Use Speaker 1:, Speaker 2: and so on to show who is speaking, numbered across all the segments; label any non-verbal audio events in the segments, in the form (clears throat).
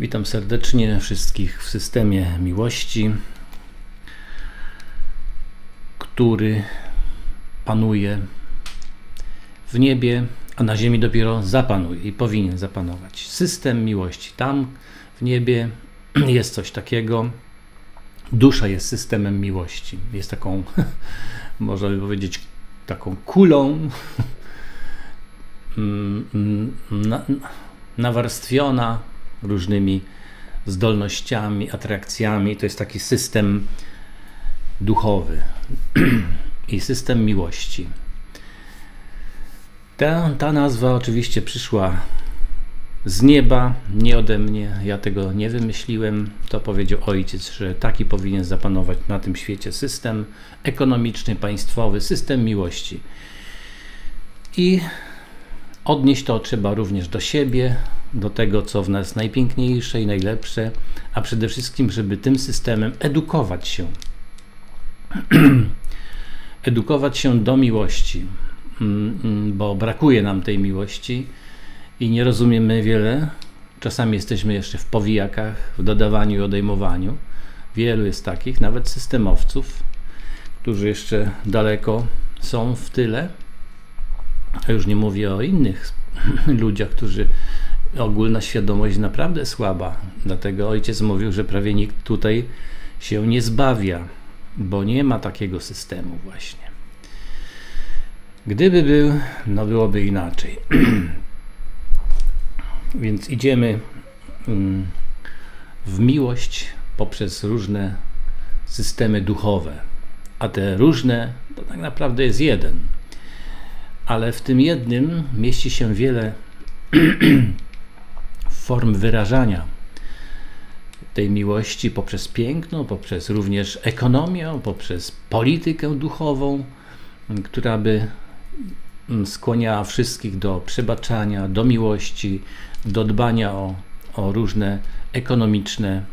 Speaker 1: Witam serdecznie wszystkich w systemie miłości, który panuje w niebie, a na ziemi dopiero zapanuje i powinien zapanować. System miłości. Tam w niebie (clears throat) jest coś takiego. Dusza jest systemem miłości. Jest taką, (laughs) można by powiedzieć, taką kulą (laughs) mm, mm, na, nawarstwiona różnymi zdolnościami, atrakcjami. To jest taki system duchowy (clears throat) i system miłości. Ta, ta nazwa oczywiście przyszła z nieba, nie ode mnie. Ja tego nie wymyśliłem. To powiedział ojciec, że taki powinien zapanować na tym świecie system ekonomiczny, państwowy, system miłości. I odnieść to trzeba również do siebie, do tego, co w nas najpiękniejsze i najlepsze, a przede wszystkim, żeby tym systemem edukować się. (clears throat) edukować się do miłości, mm, bo brakuje nam tej miłości i nie rozumiemy wiele. Czasami jesteśmy jeszcze w powijakach, w dodawaniu i odejmowaniu. Wielu jest takich, nawet systemowców, którzy jeszcze daleko są w tyle. A już nie mówię o innych (clears throat) ludziach, którzy ogólna świadomość naprawdę słaba. Dlatego ojciec mówił, że prawie nikt tutaj się nie zbawia, bo nie ma takiego systemu właśnie. Gdyby był, no byłoby inaczej. (clears throat) Więc idziemy mm, w miłość poprzez różne systemy duchowe. A te różne to tak naprawdę jest jeden. Ale w tym jednym mieści się wiele (clears throat) form wyrażania tej miłości poprzez piękno, poprzez również ekonomię, poprzez politykę duchową, która by skłaniała wszystkich do przebaczania, do miłości, do dbania o, o różne ekonomiczne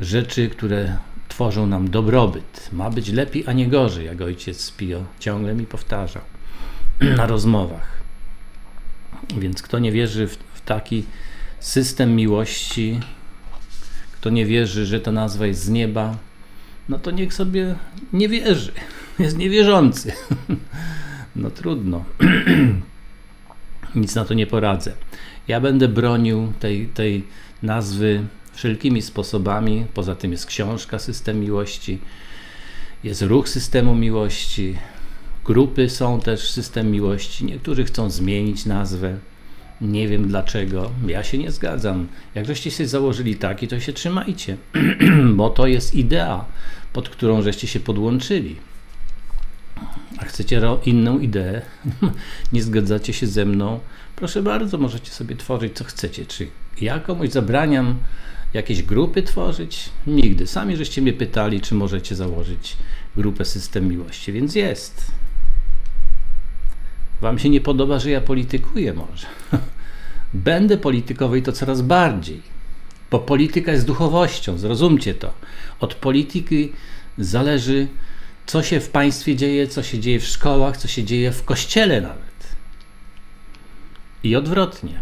Speaker 1: rzeczy, które tworzą nam dobrobyt. Ma być lepiej, a nie gorzej, jak ojciec Pio ciągle mi powtarzał (clears throat) na rozmowach. Więc kto nie wierzy w, w taki system miłości, kto nie wierzy, że ta nazwa jest z nieba, no to niech sobie nie wierzy. (laughs) Jest niewierzący. (laughs) No trudno. (clears throat) Nic na to nie poradzę. Ja będę bronił tej, tej nazwy wszelkimi sposobami. Poza tym jest książka System Miłości, jest ruch Systemu Miłości, grupy są też System Miłości. Niektórzy chcą zmienić nazwę. Nie wiem dlaczego. Ja się nie zgadzam. Jak żeście się założyli taki, to się trzymajcie, (clears throat) bo to jest idea, pod którą żeście się podłączyli. A chcecie inną ideę? (laughs) nie zgadzacie się ze mną? Proszę bardzo, możecie sobie tworzyć co chcecie. Czy ja komuś zabraniam jakieś grupy tworzyć? Nigdy. Sami żeście mnie pytali, czy możecie założyć grupę System Miłości, więc jest. Wam się nie podoba, że ja politykuję może. (laughs) Będę politykował i to coraz bardziej. Bo polityka jest duchowością, zrozumcie to. Od polityki zależy, co się w państwie dzieje, co się dzieje w szkołach, co się dzieje w kościele nawet. I odwrotnie.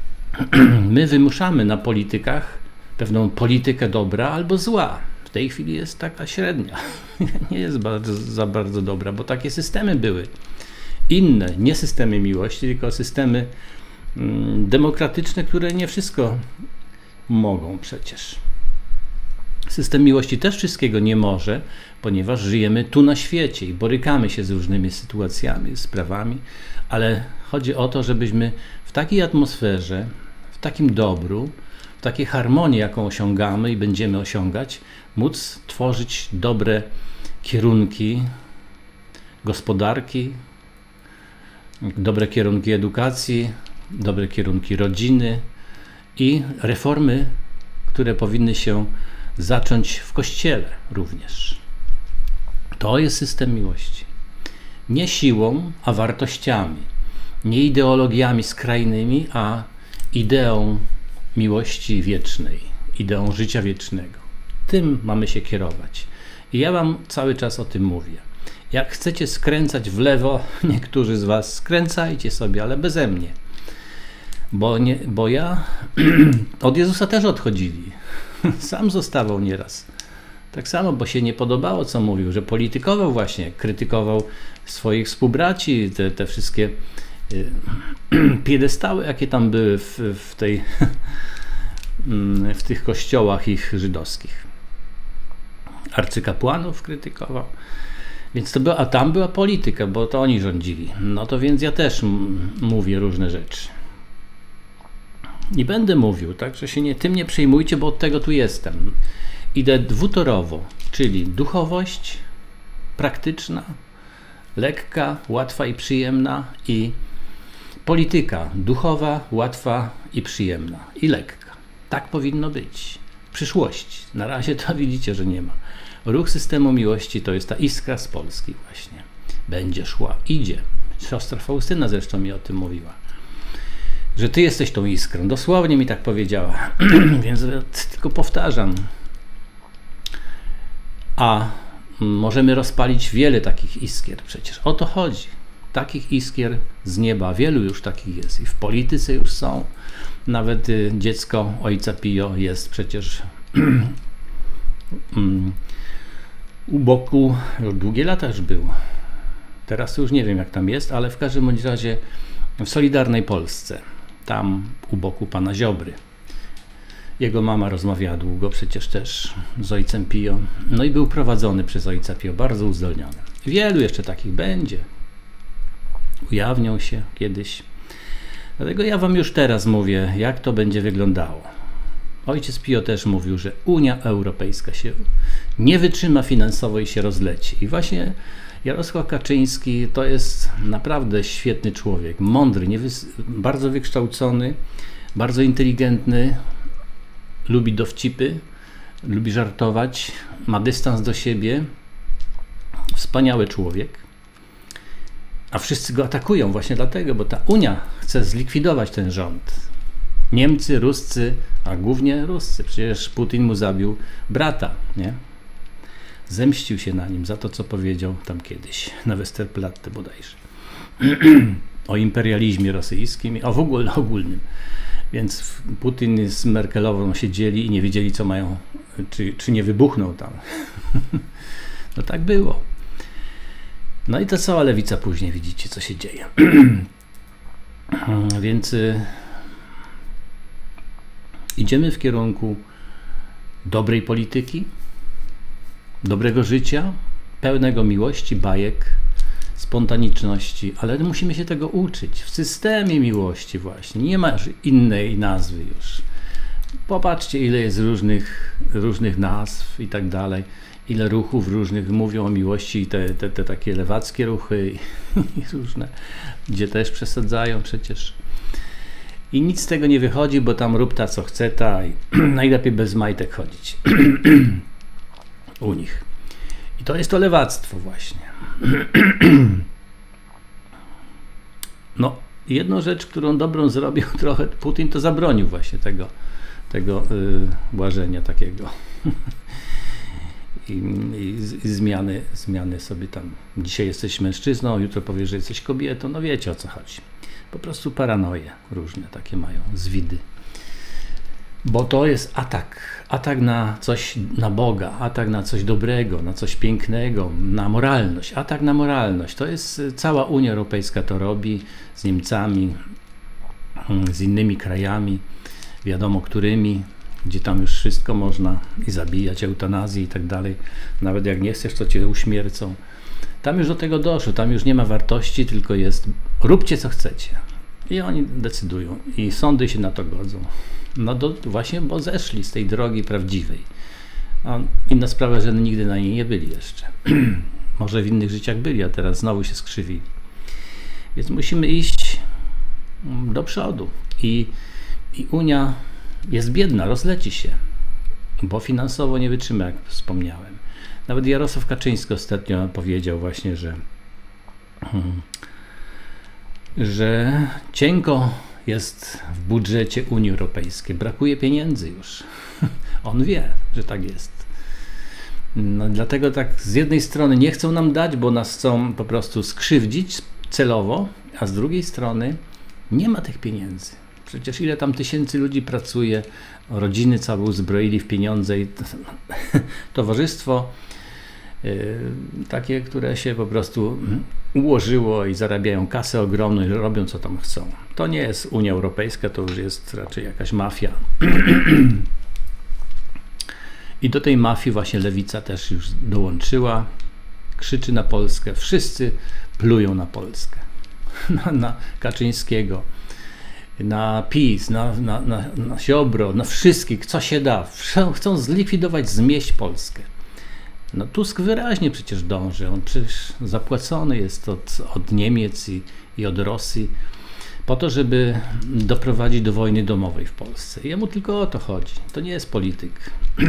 Speaker 1: (clears throat) My wymuszamy na politykach pewną politykę dobra albo zła. W tej chwili jest taka średnia. (laughs) Nie jest bardzo, za bardzo dobra, bo takie systemy były inne, nie systemy miłości, tylko systemy mm, demokratyczne, które nie wszystko mogą przecież. System miłości też wszystkiego nie może, ponieważ żyjemy tu na świecie i borykamy się z różnymi sytuacjami, sprawami, ale chodzi o to, żebyśmy w takiej atmosferze, w takim dobru, w takiej harmonii, jaką osiągamy i będziemy osiągać, móc tworzyć dobre kierunki gospodarki, dobre kierunki edukacji, dobre kierunki rodziny i reformy, które powinny się zacząć w kościele również. To jest system miłości. Nie siłą, a wartościami. Nie ideologiami skrajnymi, a ideą miłości wiecznej, ideą życia wiecznego. Tym mamy się kierować. I ja Wam cały czas o tym mówię. Jak chcecie skręcać w lewo, (laughs) niektórzy z Was skręcajcie sobie, ale beze mnie. Bo, nie, bo ja (clears throat) od Jezusa też odchodzili. (laughs) Sam zostawał nieraz. Tak samo, bo się nie podobało, co mówił, że politykował właśnie, krytykował swoich współbraci, te, te wszystkie y, (clears throat) piedestały, jakie tam były w, w, tej, (laughs) mm, w tych kościołach ich żydowskich. Arcykapłanów krytykował. Więc to była, a tam była polityka, bo to oni rządzili. No to więc ja też mówię różne rzeczy. I będę mówił, tak, że się nie, tym nie przejmujcie, bo od tego tu jestem. Idę dwutorowo, czyli duchowość praktyczna, lekka, łatwa i przyjemna i polityka duchowa, łatwa i przyjemna i lekka. Tak powinno być w przyszłości. Na razie to (laughs) widzicie, że nie ma. Ruch systemu miłości to jest ta iskra z Polski właśnie. Będzie szła, idzie. Siostra Faustyna zresztą mi o tym mówiła. Że ty jesteś tą iskrą. Dosłownie mi tak powiedziała. (clears throat) Więc tylko powtarzam. A możemy rozpalić wiele takich iskier przecież. O to chodzi. Takich iskier z nieba, wielu już takich jest. I w polityce już są. Nawet y, dziecko ojca Pio jest przecież (clears throat) mm, u boku, długie lata już był. Teraz już nie wiem jak tam jest, ale w każdym bądź razie w Solidarnej Polsce, tam u boku pana Ziobry. Jego mama rozmawiała długo przecież też z ojcem Pio. No i był prowadzony przez ojca Pio, bardzo uzdolniony. Wielu jeszcze takich będzie. Ujawnią się kiedyś. Dlatego ja wam już teraz mówię, jak to będzie wyglądało. Ojciec Pio też mówił, że Unia Europejska się nie wytrzyma finansowo i się rozleci. I właśnie Jarosław Kaczyński to jest naprawdę świetny człowiek, mądry, bardzo wykształcony, bardzo inteligentny, lubi dowcipy, lubi żartować, ma dystans do siebie. Wspaniały człowiek. A wszyscy go atakują właśnie dlatego, bo ta Unia chce zlikwidować ten rząd. Niemcy, Ruscy, a głównie Ruscy. Przecież Putin mu zabił brata, nie? Zemścił się na nim za to, co powiedział tam kiedyś, na Westerplatte bodajże. (clears throat) o imperializmie rosyjskim, a w ogóle ogólnym. Więc Putin z Merkelową siedzieli i nie wiedzieli, co mają, czy, czy nie wybuchną tam. (laughs) no tak było. No i to cała lewica później widzicie, co się dzieje. (clears throat) Więc y, idziemy w kierunku dobrej polityki, dobrego życia, pełnego miłości, bajek, spontaniczności, ale musimy się tego uczyć w systemie miłości właśnie. Nie ma innej nazwy już. Popatrzcie, ile jest różnych, różnych nazw i tak dalej, ile ruchów różnych mówią o miłości te, te, te takie lewackie ruchy i, (laughs) i różne, gdzie też przesadzają przecież. I nic z tego nie wychodzi, bo tam rób ta co chce ta i (clears throat) najlepiej bez majtek chodzić (clears throat) u nich. I to jest to lewactwo właśnie. (clears throat) No, jedną rzecz, którą dobrą zrobił (laughs) trochę Putin, to zabronił właśnie tego, tego yy, łażenia takiego. (laughs) I, i, I zmiany, zmiany sobie tam. Dzisiaj jesteś mężczyzną, jutro powiesz, że jesteś kobietą. No wiecie o co chodzi. Po prostu paranoje różne takie mają, zwidy. Bo to jest atak. Atak na coś, na Boga, atak na coś dobrego, na coś pięknego, na moralność. Atak na moralność. To jest y, cała Unia Europejska to robi z Niemcami, mm, z innymi krajami, wiadomo którymi, gdzie tam już wszystko można i zabijać, eutanazję i tak dalej. Nawet jak nie chcesz, to cię uśmiercą. Tam już do tego doszło, tam już nie ma wartości, tylko jest róbcie co chcecie. I oni decydują i sądy się na to godzą. No do, właśnie, bo zeszli z tej drogi prawdziwej. A inna sprawa, że nigdy na niej nie byli jeszcze. (clears throat) Może w innych życiach byli, a teraz znowu się skrzywili. Więc musimy iść mm, do przodu. I, i Unia jest biedna, rozleci się, bo finansowo nie wytrzyma, jak wspomniałem. Nawet Jarosław Kaczyński ostatnio powiedział właśnie, że, hmm, że cienko jest w budżecie Unii Europejskiej. Brakuje pieniędzy już. (laughs) On wie, że tak jest. No, dlatego tak z jednej strony nie chcą nam dać, bo nas chcą po prostu skrzywdzić celowo, a z drugiej strony nie ma tych pieniędzy. Przecież ile tam tysięcy ludzi pracuje, rodziny całe uzbroili w pieniądze i (laughs) towarzystwo y, takie, które się po prostu ułożyło i zarabiają kasę ogromną i robią co tam chcą. To nie jest Unia Europejska, to już jest raczej jakaś mafia. I do tej mafii właśnie lewica też już dołączyła, krzyczy na Polskę. Wszyscy plują na Polskę, (laughs) na, na Kaczyńskiego, na PiS, na, na, na, na na wszystkich, co się da. Chcą zlikwidować, zmieść Polskę. No Tusk wyraźnie przecież dąży. On przecież zapłacony jest od, od Niemiec i, i od Rosji po to, żeby doprowadzić do wojny domowej w Polsce. Jemu tylko o to chodzi. To nie jest polityk. (clears throat)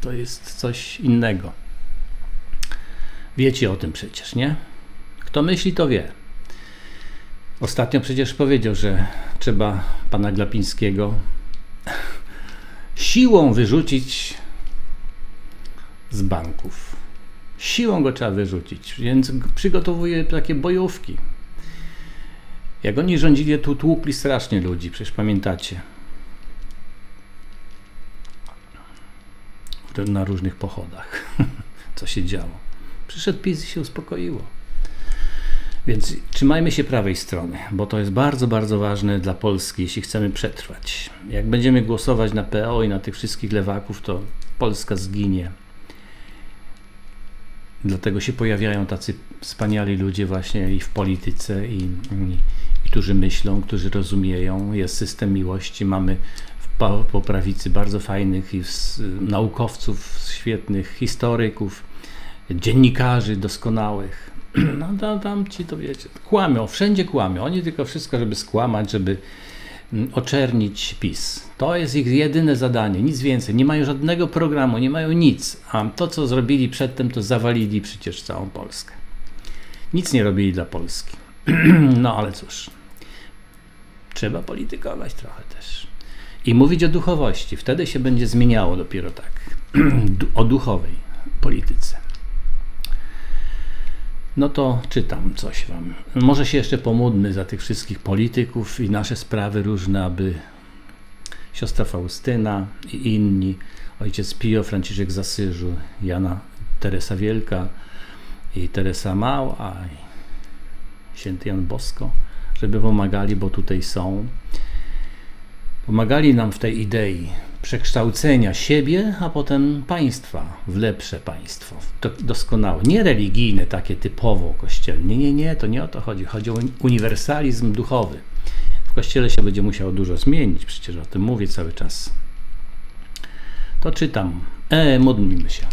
Speaker 1: To jest coś innego. Wiecie o tym przecież, nie? Kto myśli, to wie. Ostatnio przecież powiedział, że trzeba pana Glapińskiego siłą wyrzucić z banków. Siłą go trzeba wyrzucić, więc przygotowuje takie bojówki. Jak oni rządzili, tu tłukli strasznie ludzi, przecież pamiętacie. Na różnych pochodach, (laughs) co się działo. Przyszedł PiS i się uspokoiło. Więc trzymajmy się prawej strony, bo to jest bardzo, bardzo ważne dla Polski, jeśli chcemy przetrwać. Jak będziemy głosować na PO i na tych wszystkich lewaków, to Polska zginie. Dlatego się pojawiają tacy wspaniali ludzie właśnie i w polityce, i, i, i którzy myślą, którzy rozumieją. Jest system miłości, mamy po, po prawicy bardzo fajnych i naukowców świetnych, historyków, dziennikarzy doskonałych. (clears throat) No tam, tam ci to wiecie, kłamią, wszędzie kłamią. Oni tylko wszystko, żeby skłamać, żeby mm, oczernić PiS. To jest ich jedyne zadanie, nic więcej. Nie mają żadnego programu, nie mają nic. A to, co zrobili przedtem, to zawalili przecież całą Polskę. Nic nie robili dla Polski. (clears throat) No ale cóż, trzeba politykować trochę też. I mówić o duchowości. Wtedy się będzie zmieniało dopiero tak. (clears throat) o duchowej polityce. No to czytam coś wam. Może się jeszcze pomódmy za tych wszystkich polityków i nasze sprawy różne, aby siostra Faustyna i inni, ojciec Pio, Franciszek z Asyżu, Jana Teresa Wielka i Teresa Mała i święty Jan Bosko, żeby pomagali, bo tutaj są. Pomagali nam w tej idei przekształcenia siebie, a potem państwa w lepsze państwo, doskonałe. Nie religijne, takie typowo kościelne. Nie, nie, nie, to nie o to chodzi. Chodzi o uniwersalizm duchowy. Kościele się będzie musiało dużo zmienić, przecież o tym mówię cały czas. To czytam. E, modlimy się.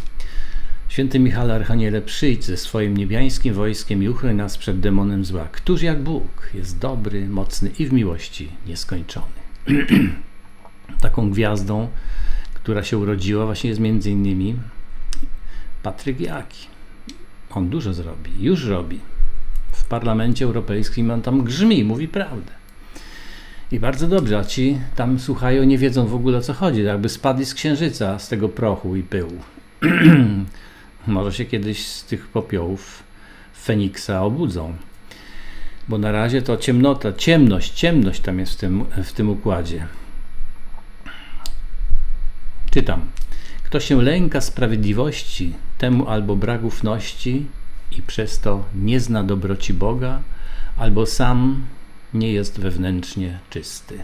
Speaker 1: Święty Michał Archaniele, przyjdź ze swoim niebiańskim wojskiem i uchroń nas przed demonem zła. Któż jak Bóg jest dobry, mocny i w miłości nieskończony. (clears throat) taką gwiazdą, która się urodziła, właśnie jest między innymi Patryk Jaki. On dużo zrobi, już robi. W Parlamencie Europejskim on tam grzmi, mówi prawdę. I bardzo dobrze, a ci tam słuchają, nie wiedzą w ogóle o co chodzi. Jakby spadli z księżyca, z tego prochu i pyłu. (clears throat) Może się kiedyś z tych popiołów Feniksa obudzą. Bo na razie to ciemnota, ciemność, ciemność tam jest w tym, w tym układzie. Czytam. Kto się lęka sprawiedliwości, temu albo brak ufności i przez to nie zna dobroci Boga, albo sam nie jest wewnętrznie czysty.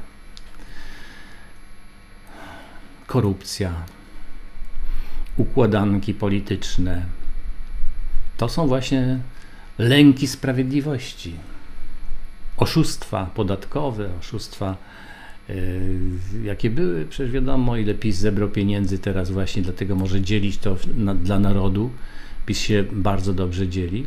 Speaker 1: Korupcja, układanki polityczne to są właśnie lęki sprawiedliwości. Oszustwa podatkowe, oszustwa Yy, jakie były, przecież wiadomo, ile PiS zebrał pieniędzy teraz właśnie, dlatego może dzielić to na, dla narodu. PiS się bardzo dobrze dzieli.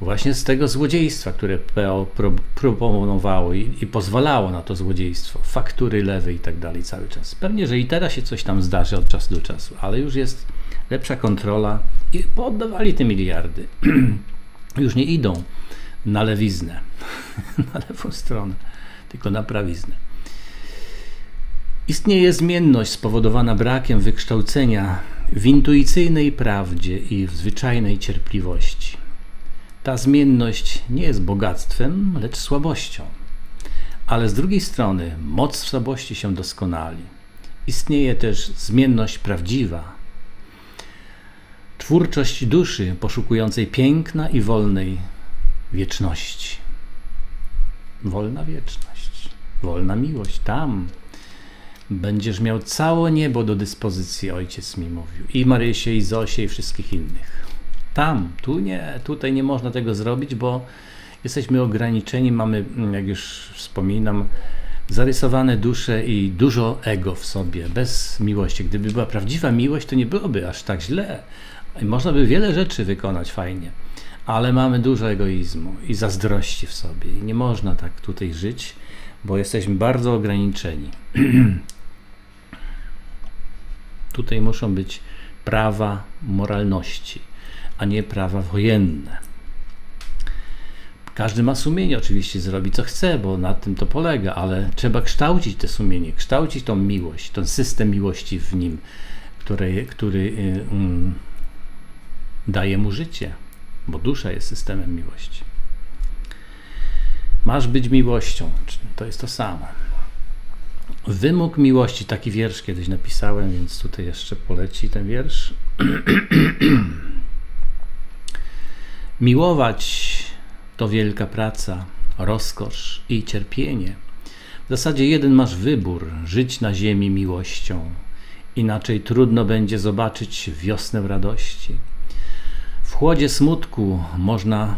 Speaker 1: Właśnie z tego złodziejstwa, które PO proponowało i, i, pozwalało na to złodziejstwo, faktury lewe i tak dalej cały czas. Pewnie, że i teraz się coś tam zdarzy od czasu do czasu, ale już jest lepsza kontrola i pooddawali te miliardy. (clears throat) już nie idą na lewiznę, (laughs) na lewą stronę, tylko na prawiznę. Istnieje zmienność spowodowana brakiem wykształcenia w intuicyjnej prawdzie i w zwyczajnej cierpliwości. Ta zmienność nie jest bogactwem, lecz słabością. ale z drugiej strony moc w słabości się doskonali. Istnieje też zmienność prawdziwa, twórczość duszy poszukującej piękna i wolnej wieczności. Wolna wieczność, wolna miłość. Tam będziesz miał całe niebo do dyspozycji, ojciec mi mówił. I Marysie, i Zosie, i wszystkich innych. Tam, tu nie, tutaj nie można tego zrobić, bo jesteśmy ograniczeni, mamy, jak już wspominam, zarysowane dusze i dużo ego w sobie, bez miłości. Gdyby była prawdziwa miłość, to nie byłoby aż tak źle. Można by wiele rzeczy wykonać fajnie, ale mamy dużo egoizmu i zazdrości w sobie. I nie można tak tutaj żyć, bo jesteśmy bardzo ograniczeni. (clears throat) tutaj muszą być prawa moralności, a nie prawa wojenne. Każdy ma sumienie, oczywiście zrobi co chce, bo na tym to polega, ale trzeba kształcić te sumienie, kształcić tą miłość, ten system miłości w nim, który, który um, daje mu życie, bo dusza jest systemem miłości. Masz być miłością, to jest to samo. Wymóg miłości, taki wiersz kiedyś napisałem, więc tutaj jeszcze poleci ten wiersz. (clears throat) Miłować to wielka praca, rozkosz i cierpienie. W zasadzie jeden masz wybór: żyć na ziemi miłością. Inaczej trudno będzie zobaczyć wiosnę radości. W chłodzie smutku można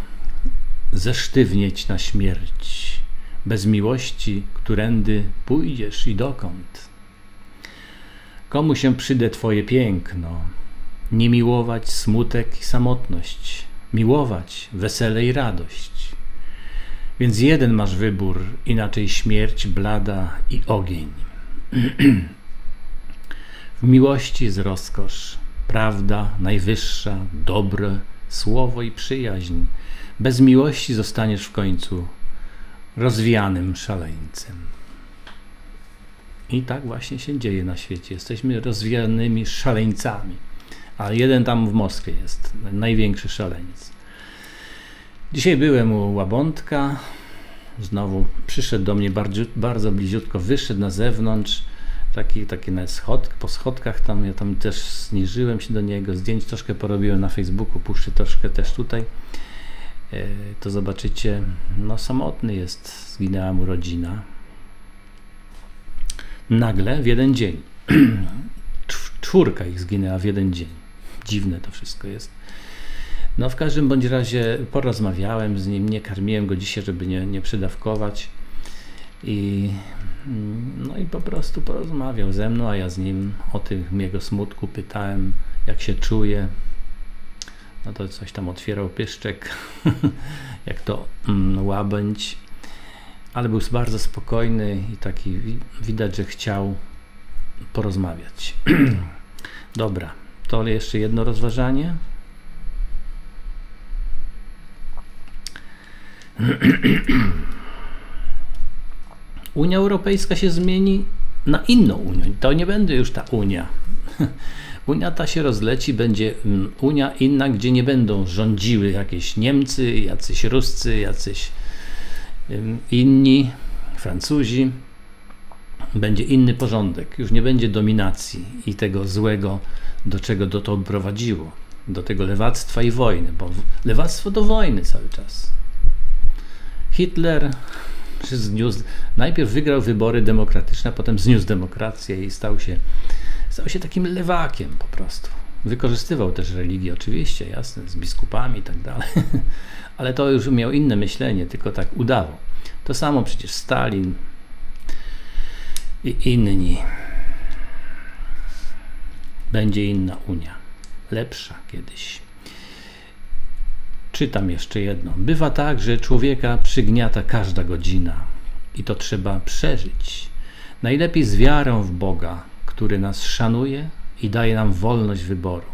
Speaker 1: zesztywnieć na śmierć. Bez miłości, którędy pójdziesz i dokąd? Komu się przyde Twoje piękno? Nie miłować smutek i samotność, miłować wesele i radość. Więc jeden masz wybór, inaczej śmierć blada i ogień. (clears throat) w miłości jest rozkosz, prawda najwyższa, dobre słowo i przyjaźń. Bez miłości zostaniesz w końcu rozwijanym szaleńcem. I tak właśnie się dzieje na świecie. Jesteśmy rozwijanymi szaleńcami. A jeden tam w Moskwie jest, największy szaleniec. Dzisiaj byłem u Łabątka. Znowu przyszedł do mnie bardzo, bardzo bliziutko, wyszedł na zewnątrz. Taki, taki na schod, po schodkach tam, ja tam też zniżyłem się do niego, zdjęć troszkę porobiłem na Facebooku, puszczę troszkę też tutaj. E, to zobaczycie, no samotny jest, zginęła mu rodzina. Nagle w jeden dzień. (clears throat) Czwórka ich zginęła w jeden dzień. Dziwne to wszystko jest. No w każdym bądź razie porozmawiałem z nim, nie karmiłem go dzisiaj, żeby nie, nie przydawkować. I, no i po prostu porozmawiał ze mną, a ja z nim o tym jego smutku pytałem, jak się czuje. No to coś tam otwierał pyszczek, (laughs) jak to mm, łabędź, ale był bardzo spokojny i taki widać, że chciał porozmawiać. (clears throat) Dobra, to jeszcze jedno rozważanie. (clears throat) Unia Europejska się zmieni na inną Unię. To nie będzie już ta Unia. (laughs) Unia ta się rozleci, będzie mm, Unia inna, gdzie nie będą rządziły jakieś Niemcy, jacyś Ruscy, jacyś inni, Francuzi. Będzie inny porządek. Już nie będzie dominacji i tego złego, do czego do to prowadziło. Do tego lewactwa i wojny, bo lewactwo do wojny cały czas. Hitler zniósł, najpierw wygrał wybory demokratyczne, a potem zniósł demokrację i stał się, stał się takim lewakiem po prostu. Wykorzystywał też religię, oczywiście, jasne, z biskupami i tak dalej, (laughs) ale to już miał inne myślenie, tylko tak udawał. To samo przecież Stalin i inni. Będzie inna Unia, lepsza kiedyś. Czytam jeszcze jedno. Bywa tak, że człowieka przygniata każda godzina i to trzeba przeżyć. Najlepiej z wiarą w Boga, który nas szanuje i daje nam wolność wyboru.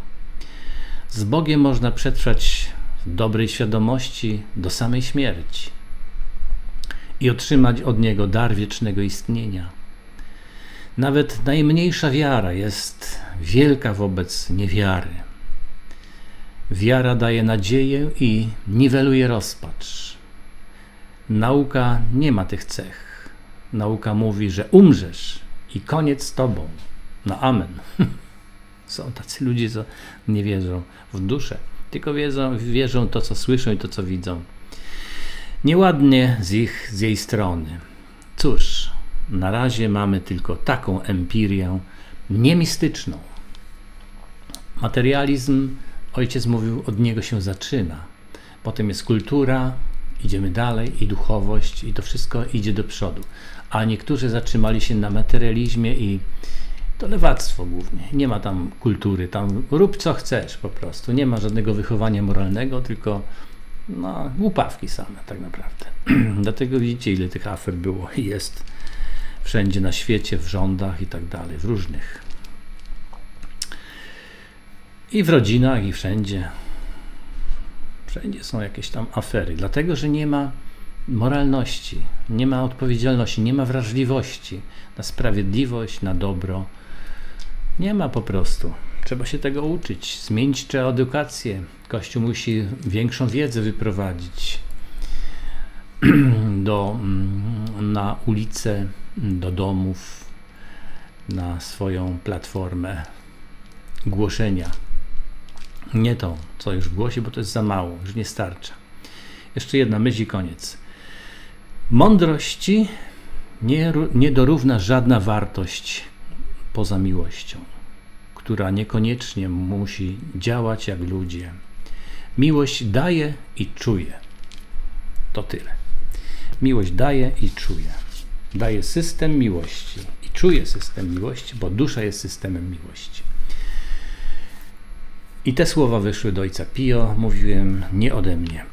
Speaker 1: Z Bogiem można przetrwać w dobrej świadomości do samej śmierci i otrzymać od Niego dar wiecznego istnienia. Nawet najmniejsza wiara jest wielka wobec niewiary. Wiara daje nadzieję i niweluje rozpacz. Nauka nie ma tych cech. nauka mówi, że umrzesz i koniec z tobą. No amen. (laughs) Są tacy ludzie, co nie wierzą w duszę, tylko wierzą, wierzą to, co słyszą i to, co widzą. Nieładnie z, ich, z jej strony. Cóż, na razie mamy tylko taką empirię niemistyczną. Materializm, ojciec mówił, od niego się zaczyna. Potem jest kultura, idziemy dalej i duchowość, i to wszystko idzie do przodu. A niektórzy zatrzymali się na materializmie i to lewactwo głównie. Nie ma tam kultury, tam rób co chcesz po prostu. Nie ma żadnego wychowania moralnego, tylko no, głupawki same tak naprawdę. (clears throat) Dlatego widzicie, ile tych afer było i jest wszędzie na świecie, w rządach i tak dalej, w różnych. I w rodzinach, i wszędzie. Wszędzie są jakieś tam afery, dlatego że nie ma moralności, nie ma odpowiedzialności, nie ma wrażliwości na sprawiedliwość, na dobro. Nie ma po prostu. Trzeba się tego uczyć. Zmienić trzeba edukację. Kościół musi większą wiedzę wyprowadzić (clears throat) do, mm, na ulice, do domów, na swoją platformę głoszenia. Nie to, co już głosi, bo to jest za mało, już nie starcza. Jeszcze jedna myśl i koniec. Mądrości nie, nie dorówna żadna wartość poza miłością, która niekoniecznie musi działać jak ludzie. Miłość daje i czuje. To tyle. Miłość daje i czuje. Daje system miłości i czuje system miłości, bo dusza jest systemem miłości. I te słowa wyszły do ojca Pio, mówiłem nie ode mnie.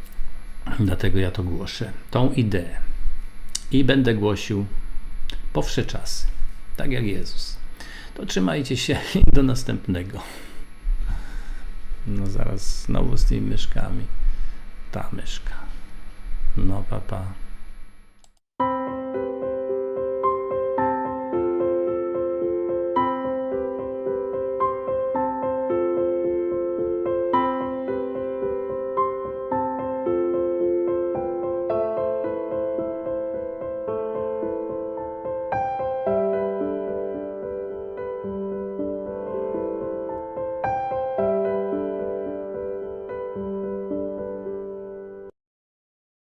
Speaker 1: (clears throat) Dlatego ja to głoszę, tą ideę. I będę głosił po wsze czasy, tak jak Jezus. To trzymajcie się (laughs) i do następnego. No zaraz znowu z tymi myszkami. Ta myszka. No papa. Pa.